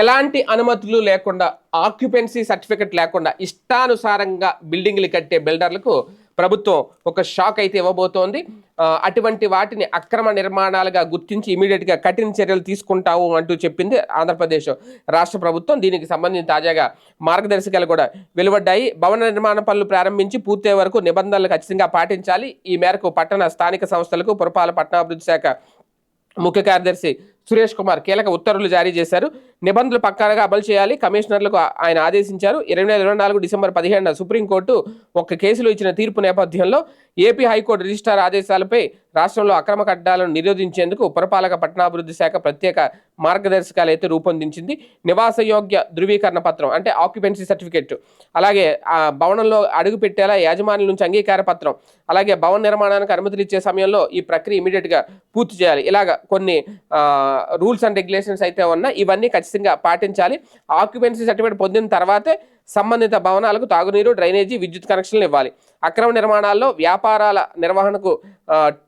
ఎలాంటి అనుమతులు లేకుండా ఆక్యుపెన్సీ సర్టిఫికెట్ లేకుండా ఇష్టానుసారంగా బిల్డింగ్లు కట్టే బిల్డర్లకు ప్రభుత్వం ఒక షాక్ అయితే ఇవ్వబోతోంది. అటువంటి వాటిని అక్రమ నిర్మాణాలుగా గుర్తించి ఇమీడియట్గా కఠిన చర్యలు తీసుకుంటావు అంటూ చెప్పింది ఆంధ్రప్రదేశ్ రాష్ట్ర ప్రభుత్వం. దీనికి సంబంధించి తాజాగా మార్గదర్శకాలు కూడా వెలువడ్డాయి. భవన నిర్మాణ పనులు ప్రారంభించి పూర్తయ్యే వరకు నిబంధనలు ఖచ్చితంగా పాటించాలి. ఈ మేరకు పట్టణ స్థానిక సంస్థలకు పురపాలక పట్టణాభివృద్ధి శాఖ ముఖ్య కార్యదర్శి సురేష్ కుమార్ కీలక ఉత్తర్వులు జారీ చేశారు. నిబంధనలు పక్కాగా అమలు చేయాలి. కమిషనర్లకు ఆయన ఆదేశించారు. ఇరవై వేల ఇరవై నాలుగు డిసెంబర్ పదిహేడున సుప్రీంకోర్టు ఒక కేసులో ఇచ్చిన తీర్పు నేపథ్యంలో ఏపీ హైకోర్టు రిజిస్టార్ ఆదేశాలపై రాష్ట్రంలో అక్రమ కడ్డాలను నిరోధించేందుకు పురపాలక పట్టణాభివృద్ధి శాఖ ప్రత్యేక మార్గదర్శకాలు అయితే రూపొందించింది. నివాసయోగ్య ధృవీకరణ పత్రం అంటే ఆక్యుపెన్సీ సర్టిఫికెట్ అలాగే ఆ భవనంలో అడుగు పెట్టేలా యాజమాన్యం నుంచి అంగీకార పత్రం. అలాగే భవన నిర్మాణానికి అనుమతులు ఇచ్చే సమయంలో ఈ ప్రక్రియ ఇమీడియట్గా పూర్తి చేయాలి. ఇలాగ కొన్ని రూల్స్ అండ్ రెగ్యులేషన్స్ అయితే ఉన్నా ఇవన్నీ ఖచ్చితంగా పాటించాలి. ఆక్యుపెన్సీ సర్టిఫికేట్ పొందిన తర్వాతే సంబంధిత భవనాలకు తాగునీరు డ్రైనేజీ విద్యుత్ కనెక్షన్లు ఇవ్వాలి. అక్రమ నిర్మాణాల్లో వ్యాపారాల నిర్వహణకు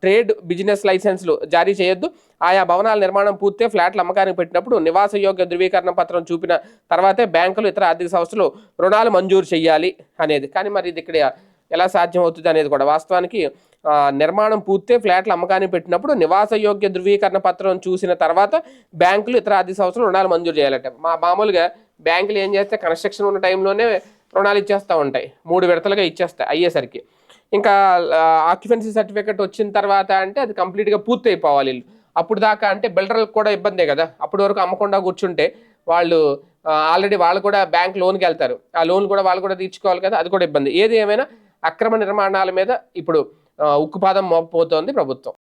ట్రేడ్ బిజినెస్ లైసెన్సులు జారీ చేయొద్దు. ఆయా భవనాల నిర్మాణం పూర్తే ఫ్లాట్ల అమ్మకానికి పెట్టినప్పుడు నివాస యోగ్య ధృవీకరణ పత్రం చూపిన తర్వాతే బ్యాంకులు ఇతర ఆర్థిక సంస్థలు రుణాలు మంజూరు చేయాలి అనేది. కానీ మరి ఇది ఇక్కడ ఎలా సాధ్యం అవుతుంది అనేది కూడా వాస్తవానికి నిర్మాణం పూర్తే ఫ్లాట్ల అమ్మకాన్ని పెట్టినప్పుడు నివాసయోగ్య ధృవీకరణ పత్రం చూసిన తర్వాత బ్యాంకులు ఇతర ఆర్థిక సంవత్సరం రుణాలు మంజూరు చేయాలంటే. మా మామూలుగా బ్యాంకులు ఏం చేస్తే కన్స్ట్రక్షన్ ఉన్న టైంలోనే రుణాలు ఇచ్చేస్తూ ఉంటాయి. మూడు విడతలుగా ఇచ్చేస్తాయి అయ్యేసరికి. ఇంకా ఆక్యుపెన్సీ సర్టిఫికేట్ వచ్చిన తర్వాత అంటే అది కంప్లీట్గా పూర్తి అయిపోవాలి అప్పుడు దాకా అంటే బిల్డర్లకు కూడా ఇబ్బందే కదా. అప్పటి వరకు అమ్మకుండా కూర్చుంటే వాళ్ళు ఆల్రెడీ వాళ్ళు కూడా బ్యాంక్ లోన్కి వెళ్తారు. ఆ లోన్ కూడా వాళ్ళు కూడా తీర్చుకోవాలి కదా. అది కూడా ఇబ్బంది. ఏది ఏమైనా అక్రమ నిర్మాణాల మీద ఇప్పుడు ఉక్కుపాదం మోపబోతోంది ప్రభుత్వం.